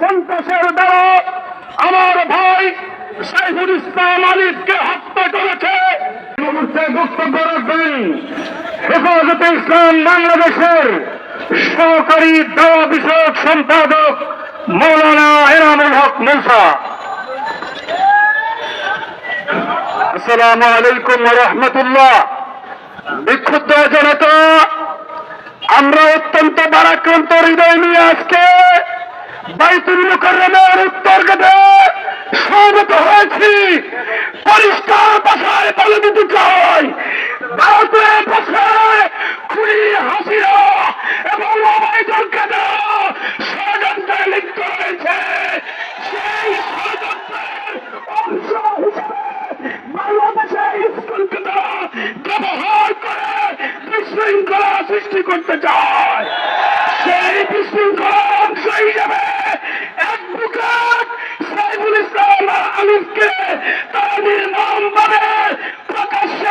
সন্ত্রাসের দ্বারা আমার ভাই সাইফুল ইসলাম আলিফকে হত্যা করেছে। হেফাজতে ইসলাম বাংলাদেশের সহকারী দাওয়া বিষয়ক সম্পাদক মৌলানা এনামুল হক মুসা। আসসালামু আলাইকুম রহমতুল্লাহ। বিক্ষুব্ধ জনতা, আমরা অত্যন্ত বারাক্রান্ত হৃদয় নিয়ে আজকে বাইতুল মুকাররমের উত্তর গেটে সমবেত হয়েছি। পরিষ্কার ভাষায় বলে দিতে চাই ভারতের ভাষায় খুনি হাসিনা এবং রয়েছে সেই সৃষ্টি করতে চায়। সেই বিশৃঙ্খলা অংশ হিসেবে অ্যাডভোকেট সাইফুল ইসলাম আলিফকে তারা নির্মমভাবে প্রকাশ্যে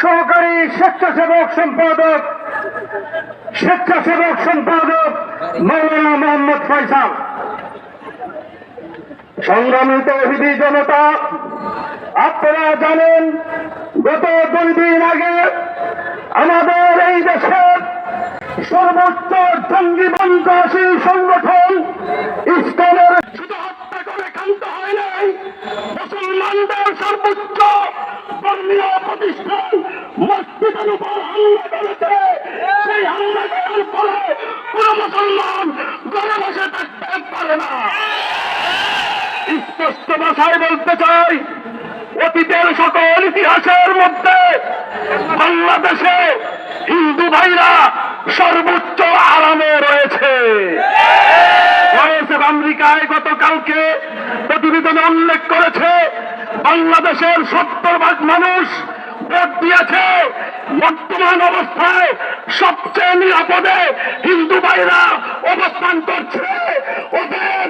সহকারী স্বেচ্ছাসেবক সম্পাদক স্বেচ্ছাসেবক সম্পাদক মৌলানা মোহাম্মদ ফয়সাল। সংগ্রামী তৌহিদি জনতা, আপনারা জানেন, গত দুই দিন আগে আমাদের এই দেশের সর্বোচ্চ জঙ্গি সন্ত্রাসী সংগঠন স্পষ্ট ভাষায় বলতে চাই, অতীতের সকল ইতিহাসের মধ্যে বাংলাদেশে হিন্দু ভাইরা সর্বোচ্চ আরামে রয়েছে। আমেরিকায় গতকালকে প্রতিবেদনে উল্লেখ করেছে, বাংলাদেশের সত্তর ভাগ মানুষ ভোট দিয়েছে। বর্তমান অবস্থায় সবচেয়ে নিরাপদে হিন্দু ভাইরা অবস্থান করছে। ওদের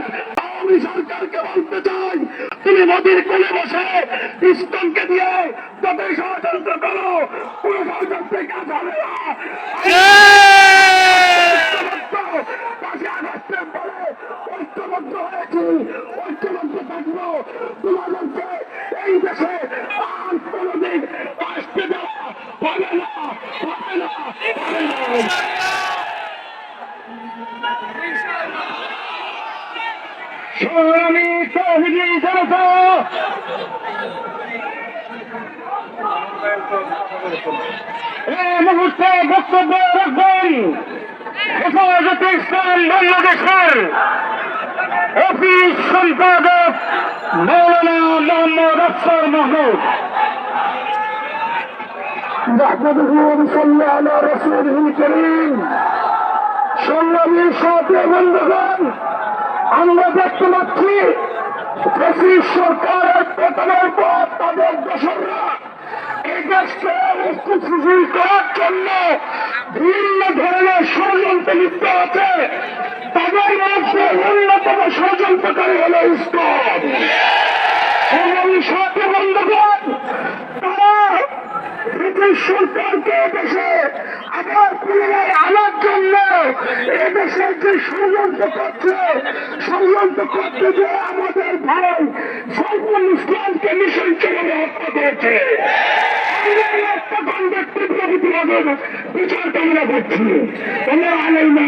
না। ঐক্যবদ্ধ হয়েছি, ঐক্যবদ্ধ তোমাদেরকে এই দেশে আর কোনোদিন আসতে দেওয়া হবে না হবে না হবে না সংগ্রামী তহিদি জনতা এই মুহূর্তে বক্তব্য রাখবেন। হেফাজতে ইসলাম বাংলাদেশের অফিস সম্পাদক মৌলানা মোহাম্মদ আফসর মাহমুদ। نحمده ونصلي على رسوله الكريم সংগ্রামী সাথে বন্ধুগণ আমরা দেখতে পাচ্ছি ব্রিটিশ সরকারের পতনের পর তাদের দোসররা এই দেশকে স্থিতিশীল করার জন্য ভিন্ন ধরনের ষড়যন্ত্র লিপ্ত আছে তাদের মধ্যে অন্যতম ষড়যন্ত্রকারী হল ইস্কন সংগ্রামী সাথে এদেশের যে ষড়যন্ত্র করছে যে আমাদের ভাই সাইফুল ইসলামকে নৃশংসভাবে হত্যা করেছে। হত্যাকাণ্ডের তীব্র বিচার কামনা করছি। আমরা আলাই না